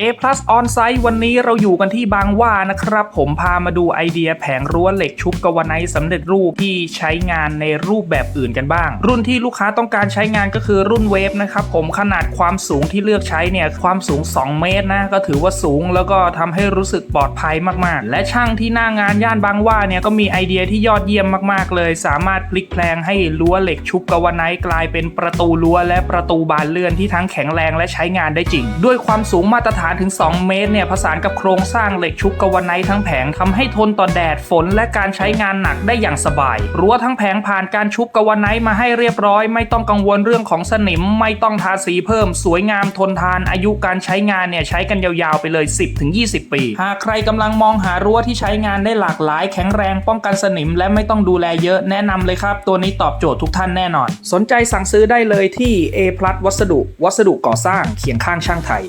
A plus on site วันนี้เราอยู่กันที่บางว่านะครับ ผมพามาดูไอเดียแผงรั้วเหล็กชุบกาวไนท์สำเร็จรูปที่ใช้งานในรูปแบบอื่นกันบ้าง รุ่นที่ลูกค้าต้องการใช้งานก็คือรุ่นเวฟนะครับผมขนาดความสูงที่เลือกใช้เนี่ยความสูง 2 เมตรนะก็ถือว่าสูงแล้วก็ทำให้รู้สึกปลอดภัยมากๆ และช่างที่หน้างานย่านบางว่าเนี่ยก็มีไอเดียที่ยอดเยี่ยมมากๆ เลย สามารถพลิกแพลงให้รั้วเหล็กชุบกาวไนท์กลายเป็นประตูรั้วและประตูบานเลื่อนที่ทั้งแข็งแรงและใช้งานได้จริง ด้วยความสูงมาตรฐานถึง 2 เมตรเนี่ยผสานกับโครงสร้างเหล็กชุบกาวไนท์ทั้งแผงทำให้ทนต่อแดดฝนและการใช้งานหนักได้อย่างสบาย รั้วทั้งแผงผ่านการชุบกาวไนท์มาให้เรียบร้อย ไม่ต้องกังวลเรื่องของสนิม ไม่ต้องทาสีเพิ่ม สวยงามทนทานอายุการใช้งานเนี่ยใช้กันยาวๆไปเลย 10-20 ปี หากใครกำลังมองหารั้วที่ใช้งานได้หลากหลาย แข็งแรงป้องกันสนิม และไม่ต้องดูแลเยอะแนะนำเลยครับ ตัวนี้ตอบโจทย์ทุกท่านแน่นอน สนใจสั่งซื้อได้เลยที่ A+ วัสดุ วัสดุก่อสร้างเคียงข้างช่างไทย